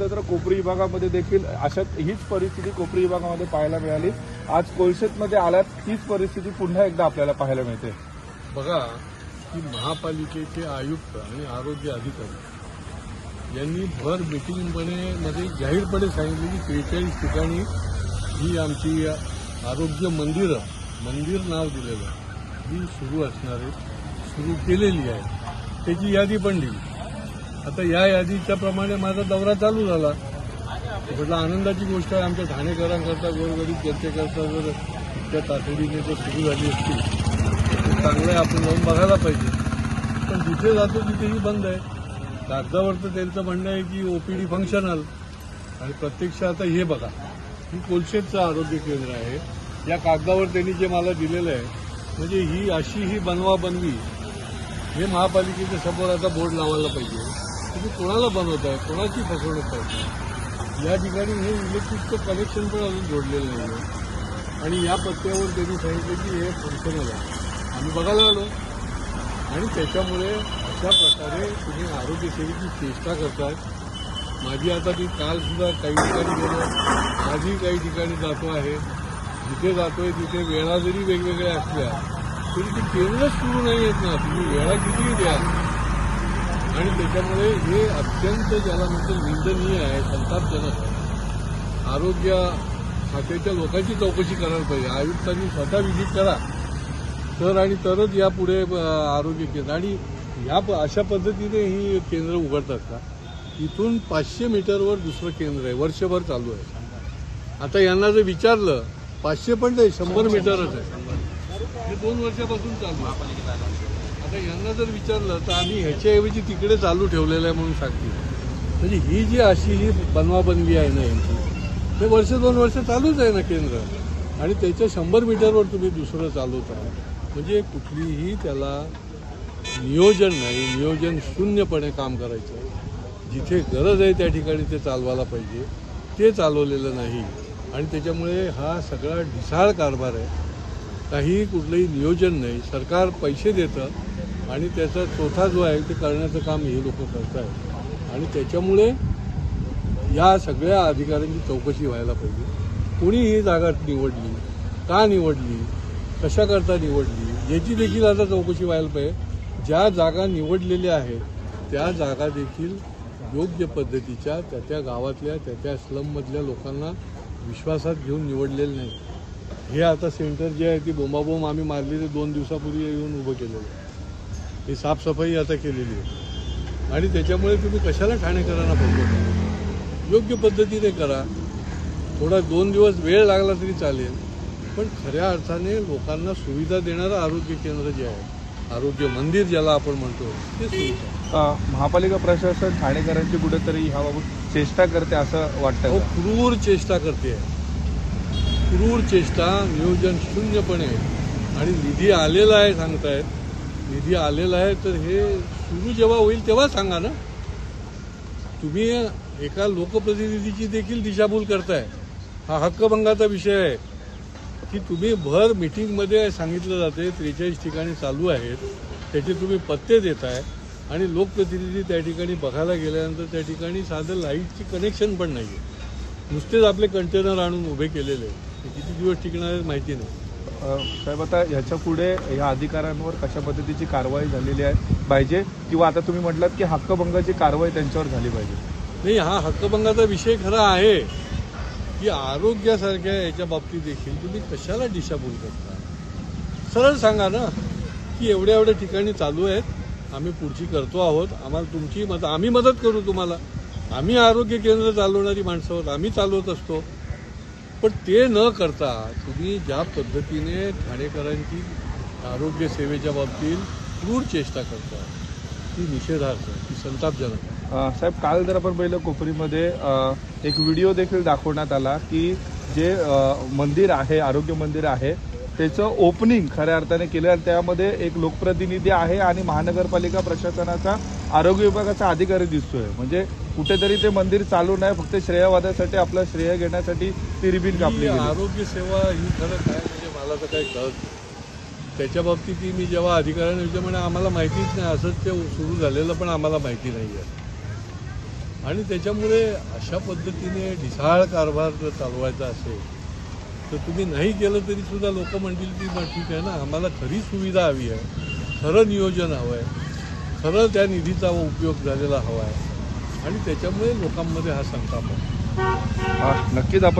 बघितलं तर कोपरी विभागामध्ये देखील अशा हीच परिस्थिती कोपरी विभागामध्ये पाहायला मिळाली. आज कोळशेतमध्ये आल्यात तीच परिस्थिती पुन्हा एकदा आपल्याला पाहायला मिळते. बघा की महापालिकेचे आयुक्त आणि आरोग्य अधिकारी यांनी भर मिटिंगमध्ये मध्ये जाहीरपणे सांगितले की त्रेचाळीस ठिकाणी ही आमची आरोग्य मंदिरं मंदिर नाव दिलेलं ही सुरू असणारे सुरू केलेली आहे. त्याची यादी पण दिली. आता या यादीच्या प्रमाणे माझा दौरा चालू झाला. म्हटलं आनंदाची गोष्ट आहे आमच्या ठाणेकरांकरता गोरगरीब जनतेकरता जर त्या तातडीने जर सुरू झाली असती तर चांगलं आहे आपण जाऊन बघायला पाहिजे. पण जिथे जातो तिथेही बंद आहे. कागदावर तर त्यांचं म्हणणं आहे की ओपीडी फंक्शनल आणि प्रत्यक्ष आता हे बघा ही कोलशेतचं आरोग्य केंद्र आहे. या कागदावर त्यांनी जे मला दिलेलं आहे म्हणजे ही अशी ही बनवा बनवी हे महापालिकेच्या समोर आता बोर्ड लावायला पाहिजे. तुम्ही कोणाला बनवताय कोणाची फसवणूक करताय या ठिकाणी हे इलेक्ट्रिकचं कनेक्शन पण अजून जोडलेलं नाही आहे आणि या पत्त्यावर त्यांनी सांगितलं की हे फंक्शनल आहे. आम्ही बघायला आलो. आणि त्याच्यामुळे अशा प्रकारे तुम्ही आरोग्य सेवेची चेष्टा करताय. माझी आता ती कालसुद्धा काही ठिकाणी गेलो. आजही काही ठिकाणी जातो आहे. जिथे जातोय तिथे वेळा जरी वेगवेगळ्या असल्या तरी ती केंद्रच सुरू नाही आहेत ना. तुम्ही वेळा कितीही द्या. आणि त्याच्यामुळे हे अत्यंत ज्याला म्हणतो निंदनीय आहे संतापजनक आहे. आरोग्य खात्याच्या लोकांची चौकशी करायला पाहिजे. आयुक्तांनी स्वतः व्हिजिट करा. तर आणि तरच यापुढे आरोग्य केंद्र. आणि या प- अशा पद्धतीने ही केंद्र उघडतात का? इथून पाचशे मीटरवर दुसरं केंद्र आहे. वर्षभर चालू आहे. आता यांना जर विचारलं पाचशे पण नाही शंभर मीटरच आहे. हे दोन वर्षापासून चालू आहे. आता यांना जर विचारलं तर आम्ही ह्याच्याऐवजी तिकडे चालू ठेवलेलं आहे म्हणून सांगतील म्हणजे ही जी अशी ही बनवाबनवी आहे ना यांची हे वर्ष दोन वर्ष चालूच आहे ना केंद्र. आणि त्याच्या शंभर मीटरवर तुम्ही दुसरं चालवत आहे म्हणजे कुठलीही त्याला नियोजन नाही नियोजन शून्यपणे काम करायचं आहे. जिथे गरज आहे त्या ठिकाणी ते चालवायला पाहिजे. ते चालवलेलं नाही. आणि त्याच्यामुळे हा सगळा ढिसाळ कारभार आहे. काही कुठलंही नियोजन नाही. सरकार पैसे देतं आणि त्याचा चौथा जो आहे ते करण्याचं काम हे लोक करत आहेत आणि त्याच्यामुळे या सगळ्या अधिकाऱ्यांची चौकशी व्हायला पाहिजे. कोणी ही जागा निवडली का निवडली कशाकरता निवडली याची देखील आता चौकशी व्हायला पाहिजे. ज्या जागा निवडलेल्या आहेत त्या जागा देखील योग्य पद्धतीच्या त्या त्या गावातल्या त्या त्या स्लममधल्या लोकांना विश्वासात घेऊन निवडलेलं नाही हे आता सेंटर जे आहे ती बोंबाबोंब आम्ही मारली ते दोन दिवसापूर्वी येऊन उभं केलेलं आहे. ही साफसफाई आता केलेली आहे. आणि त्याच्यामुळे तुम्ही कशाला ठाणेकरांना बोलवता योग्य पद्धतीने करा. थोडा दोन दिवस वेळ लागला तरी चालेल. पण खऱ्या अर्थाने लोकांना सुविधा देणारं आरोग्य केंद्र जे आहे आरोग्य मंदिर ज्याला आपण म्हणतो ते अ, महापालिका प्रशासन ठाणेकरांची कुठेतरी ह्याबाबत चेष्टा करते असं वाटतं का? क्रूर चेष्टा करते. क्रूर चेष्टा नियोजन शून्यपणे. आणि निधी आलेला आहे सांगतायत. निधी आलेला आहे तर हे सुरू जेव्हा होईल तेव्हा सांगा ना. तुम्ही एका लोकप्रतिनिधीची देखील दिशाभूल करताय. हा हक्कभंगाचा विषय आहे. की तुम्ही भर मिटिंगमध्ये सांगितलं जाते त्रेचाळीस ठिकाणी चालू आहेत त्याचे तुम्ही पत्ते देताय आणि लोकप्रतिनिधी त्या ठिकाणी बघायला गेल्यानंतर त्या ठिकाणी साधं लाईटची कनेक्शन पण नाही आहे नुसतेच आपले कंटेनर आणून उभे केलेले आहेत. ते किती दिवस टिकणार आहेत माहिती नाही. साहेब आता ह्याच्या पुढे ह्या अधिकाऱ्यांवर कशा पद्धतीची कारवाई झालेली आहे पाहिजे? किंवा आता तुम्ही म्हटलात की हक्कभंगाची कारवाई त्यांच्यावर झाली पाहिजे. नाही हा हक्कभंगाचा विषय खरा आहे की आरोग्यासारख्या याच्या बाबतीत देखील तुम्ही कशाला दिशाभूल करता? सरळ सांगा ना की एवढ्या एवढ्या ठिकाणी चालू आहेत आम्ही पुढची करतो आहोत आम्हाला तुमची मदत आम्ही मदत करू तुम्हाला. आम्ही आरोग्य केंद्र चालवणारी माणसं आहोत आम्ही चालवत असतो. पण ते न करता तुम्ही ज्या पद्धतीने ठाणेकरांची आरोग्य सेवेच्या बाबतीत क्रूर चेष्टा करता ती निषेधार्थ ती संतापजनक. साहेब काल जर आपण पहिलं कोपरीमध्ये एक व्हिडिओ देखील दाखवण्यात आला की जे मंदिर आहे आरोग्य मंदिर आहे त्याचं ओपनिंग खऱ्या अर्थाने केलं आणि त्यामध्ये एक लोकप्रतिनिधी आहे आणि महानगरपालिका प्रशासनाचा आरोग्य विभागाचा अधिकारी दिसतोय. म्हणजे कुठेतरी ते मंदिर चालू नाही फक्त श्रेयवादासाठी आपलं श्रेय घेण्यासाठी ती रिबीन कापली गेली आरोग्य सेवा ही खरं काय म्हणजे मला तर काही कळत नाही. त्याच्या बाबतीत ती मी जेव्हा अधिकाऱ्यांना विचार म्हणजे आम्हाला माहितीच नाही असंच ते सुरू झालेलं पण आम्हाला माहिती नाही आहे. आणि त्याच्यामुळे अशा पद्धतीने ढिसाळ कारभार जर चालवायचा असेल तर तुम्ही नाही केलं तरी सुद्धा लोक म्हणतील की मग ठीक आहे ना आम्हाला खरी सुविधा हवी आहे खरं नियोजन हवं आहे खरं त्या निधीचा उपयोग झालेला हवा आहे. आणि त्याच्यामुळे लोकांमध्ये हा संताप आहे हा, नक्कीच आपण